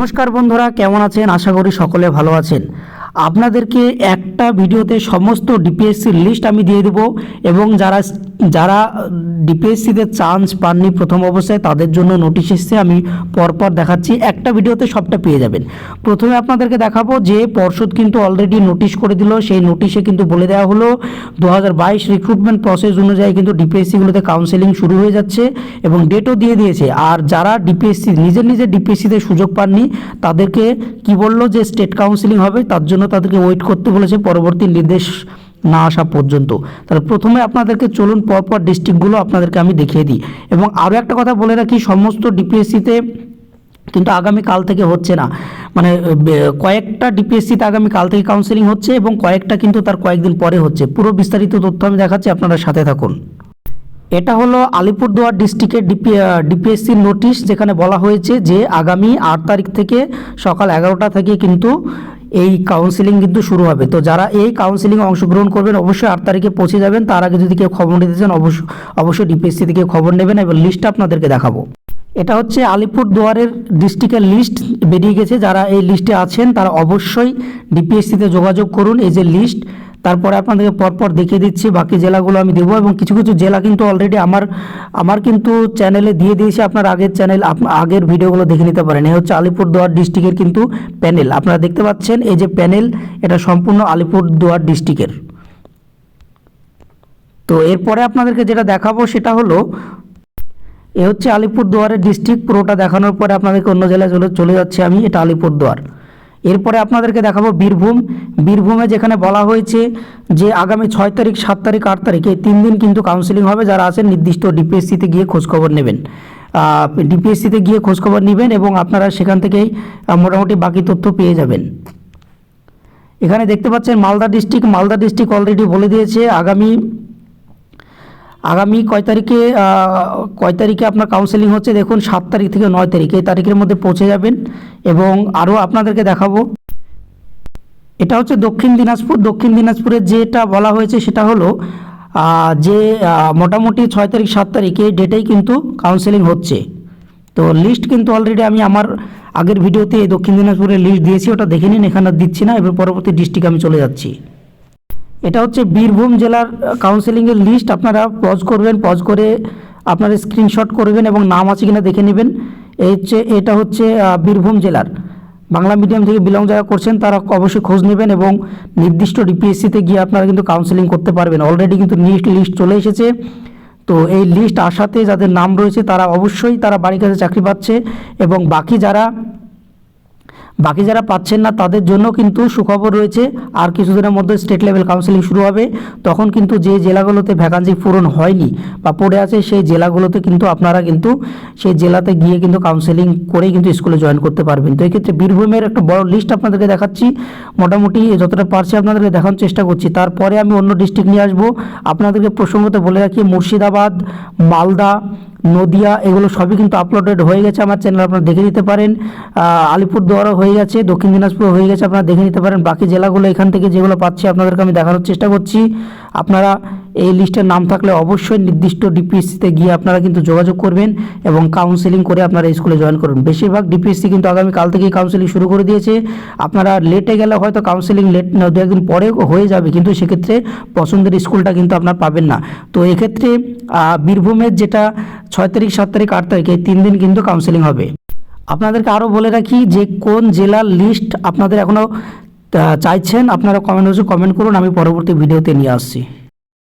নমস্কার বন্ধুরা কেমন আছেন? আশা করি সকলে ভালো আছেন। আপনাদেরকে একটা ভিডিওতে সমস্ত ডিপিএসসির লিস্ট আমি দিয়ে দেবো এবং যারা যারা ডিপিএসসিতে চান্স পাননি প্রথম অবস্থায়, তাদের জন্য নোটিশ এসছে, আমি পরপর দেখাচ্ছি। একটা ভিডিওতে সবটা পেয়ে যাবেন। প্রথমে আপনাদেরকে দেখাবো যে পর্ষদ কিন্তু অলরেডি নোটিশ করে দিল। সেই নোটিশে কিন্তু বলে দেওয়া হলো দু হাজার বাইশ রিক্রুটমেন্ট প্রসেস অনুযায়ী কিন্তু ডিপিএসসিগুলোতে কাউন্সেলিং শুরু হয়ে যাচ্ছে এবং ডেটও দিয়ে দিয়েছে। আর যারা ডিপিএসসি নিজের নিজের ডিপিএসসিতে সুযোগ পাননি, তাদেরকে কি বলল যে স্টেট কাউন্সেলিং হবে, তার জন্য তাদেরকে ওয়েট করতে বলেছে, পরবর্তী নির্দেশ না আসা পর্যন্ত। তাহলে প্রথমে আপনাদেরকে চলুন পরপর ডিস্ট্রিক্টগুলো আপনাদেরকে আমি দেখিয়ে দিই। এবং আরও একটা কথা বলে রাখি, সমস্ত ডিপিএসসিতে কিন্তু আগামী কাল থেকে হচ্ছে না। মানে কয়েকটা ডিপিএসসিতে আগামী কাল থেকে কাউন্সেলিং হচ্ছে এবং কয়েকটা কিন্তু তার কয়েকদিন পরে হচ্ছে। পুরো বিস্তারিত তথ্য আমি দেখাচ্ছি, আপনারা সাথে থাকুন। এটা হলো আলিপুরদুয়ার ডিস্ট্রিক্টের ডিপি ডিপিএসসির নোটিশ যেখানে বলা হয়েছে যে আগামী আট তারিখ থেকে সকাল এগারোটা থেকে কিন্তু এই কাউন্সিলিং কিন্তু শুরু হবে। তো যারা এই কাউন্সিলিংয়ে অংশগ্রহণ করবেন, অবশ্যই আট তারিখে পৌঁছে যাবেন। তার আগে যদি কেউ খবর নিতে চান অবশ্যই অবশ্যই ডিপিএসসি থেকে খবর নেবেন এবং লিস্টটা আপনাদেরকে দেখাবো। এটা হচ্ছে আলিপুর দুয়ারের ডিস্ট্রিক্টের লিস্ট বেরিয়ে গেছে। যারা এই লিস্টে আছেন, তারা অবশ্যই ডিপিএসসিতে যোগাযোগ করুন। এই যে লিস্ট তারপরে আপনাদেরকে পরপর দেখিয়ে দিচ্ছি, বাকি জেলাগুলো আমি দেবো এবং কিছু কিছু জেলা কিন্তু অলরেডি আমার আমার কিন্তু চ্যানেলে দিয়ে দিয়েছি, আপনার আগের চ্যানেল আগের ভিডিওগুলো দেখে নিতে পারেন। এই হচ্ছে আলিপুরদুয়ার ডিস্ট্রিক্টের কিন্তু প্যানেল আপনারা দেখতে পাচ্ছেন, এই যে প্যানেল এটা সম্পূর্ণ আলিপুরদুয়ার ডিস্ট্রিক্টের তো এরপরে আপনাদেরকে যেটা দেখাবো, সেটা হলো, এ হচ্ছে আলিপুরদুয়ারের ডিস্ট্রিক্ট পুরোটা দেখানোর পরে আপনাদেরকে অন্য জেলায় চলে চলে যাচ্ছি আমি, এটা আলিপুরদুয়ার। এরপরে আপনাদেরকে দেখাবো বীরভূম। বীরভূমে যেখানে বলা হয়েছে যে আগামী ছয় তারিখ, সাত তারিখ, আট তারিখ, এই তিন দিন কিন্তু কাউন্সিলিং হবে। যারা আছেন, নির্দিষ্ট ডিপিএসসিতে গিয়ে খোঁজখবর নেবেন। ডিপিএসসিতে গিয়ে খোঁজখবর নেবেন এবং আপনারা সেখান থেকেই মোটামুটি বাকি তথ্য পেয়ে যাবেন। এখানে দেখতে পাচ্ছেন Malda district Malda district already বলে দিয়েছে, আগামী আগামী কয় তারিখে কয় তারিখে আপনার কাউন্সেলিং হচ্ছে? দেখুন, সাত তারিখ থেকে নয় তারিখ। এই তারিখের মধ্যে পৌঁছে যাবেন এবং আরও আপনাদেরকে দেখাবো। এটা হচ্ছে দক্ষিণ দিনাজপুর। দক্ষিণ দিনাজপুরের যেটা বলা হয়েছে সেটা হলো যে মোটামুটি ছয় তারিখ, সাত তারিখ এই ডেটেই কিন্তু কাউন্সেলিং হচ্ছে। তো লিস্ট কিন্তু অলরেডি আমি আমার আগের ভিডিওতে দক্ষিণ দিনাজপুরের লিস্ট দিয়েছি, ওটা দেখে নিন, এখানে দিচ্ছি না। এবার পরবর্তী ডিস্ট্রিক্ট আমি চলে যাচ্ছি। এটা হচ্ছে বীরভূম জেলার কাউন্সেলিংয়ের লিস্ট আপনারা পজ করবেন পজ করে আপনারা স্ক্রিনশট করবেন এবং নাম আছে কিনা দেখে নেবেন। এই হচ্ছে, এটা হচ্ছে বীরভূম জেলার। বাংলা মিডিয়াম থেকে বিলং যারা করছেন, তারা অবশ্যই খোঁজ নেবেন এবং নির্দিষ্ট ডিপিএসসিতে গিয়ে আপনারা কিন্তু কাউন্সেলিং করতে পারবেন। অলরেডি কিন্তু লিস্ট লিস্ট চলে এসেছে। তো এই লিস্ট আসাতে যাদের নাম রয়েছে, তারা অবশ্যই তারা বাড়ির কাছে চাকরি পাচ্ছে এবং বাকি যারা বাকি যারা পাচ্ছেন না, তাদের জন্য কিন্তু সুখবর রয়েছে। আর কিছুদিনের মধ্যে স্টেট লেভেল কাউন্সিলিং শুরু হবে। তখন কিন্তু যে জেলাগুলোতে ভ্যাকান্সি পূরণ হয়নি বা পড়ে আছে, সেই জেলাগুলোতে কিন্তু আপনারা কিন্তু সেই জেলাতে গিয়ে কিন্তু কাউন্সিলিং করেই কিন্তু স্কুলে জয়েন করতে পারবেন। তো এক্ষেত্রে বীরভূমের একটা বড় লিস্ট আপনাদেরকে দেখাচ্ছি। মোটামুটি যতটা পারছি আপনাদেরকে দেখানোর চেষ্টা করছি। তারপরে আমি অন্য ডিস্ট্রিক্ট নিয়ে আসব। আপনাদেরকে প্রসঙ্গত বলে রাখি, মুর্শিদাবাদ, মালদা নদিয়া, এগুলো সবই কিন্তু আপলোডেড হয়ে গেছে আমার চ্যানেল আপনারা দেখে নিতে পারেন। আলিপুরদুয়ারও হয়ে গেছে, দক্ষিণ দিনাজপুর হয়ে গেছে, আপনারা দেখে নিতে পারেন। বাকি জেলাগুলো এখান থেকে যেগুলো পাচ্ছি, আপনাদেরকে আমি দেখানোর চেষ্টা করছি। আপনারা এই লিস্টের নাম থাকলে অবশ্যই নির্দিষ্ট ডিপিএসসিতে গিয়ে আপনারা কিন্তু যোগাযোগ করবেন এবং কাউন্সেলিং করে আপনারা স্কুলে জয়েন করুন। বেশিরভাগ ডিপিএসসি কিন্তু আগামী কাল থেকেই কাউন্সেলিং শুরু করে দিয়েছে। আপনারা লেটে গেলে হয়তো কাউন্সেলিং লেট দু একদিন পরে হয়ে যাবে, কিন্তু সেক্ষেত্রে পছন্দের স্কুলটা কিন্তু আপনার পাবেন না। তো এক্ষেত্রে বীরভূমের যেটা ছয় তারিখ, সাত তারিখ, আট তারিখ, এই তিন দিন কিন্তু কাউন্সেলিং হবে। আপনাদেরকে আরও বলে রাখি যে কোন জেলার লিস্ট আপনাদের এখনও চাইছেন, আপনারা কমেন্ট বক্সে কমেন্ট করুন, আমি পরবর্তী ভিডিওতে নিয়ে আসছি।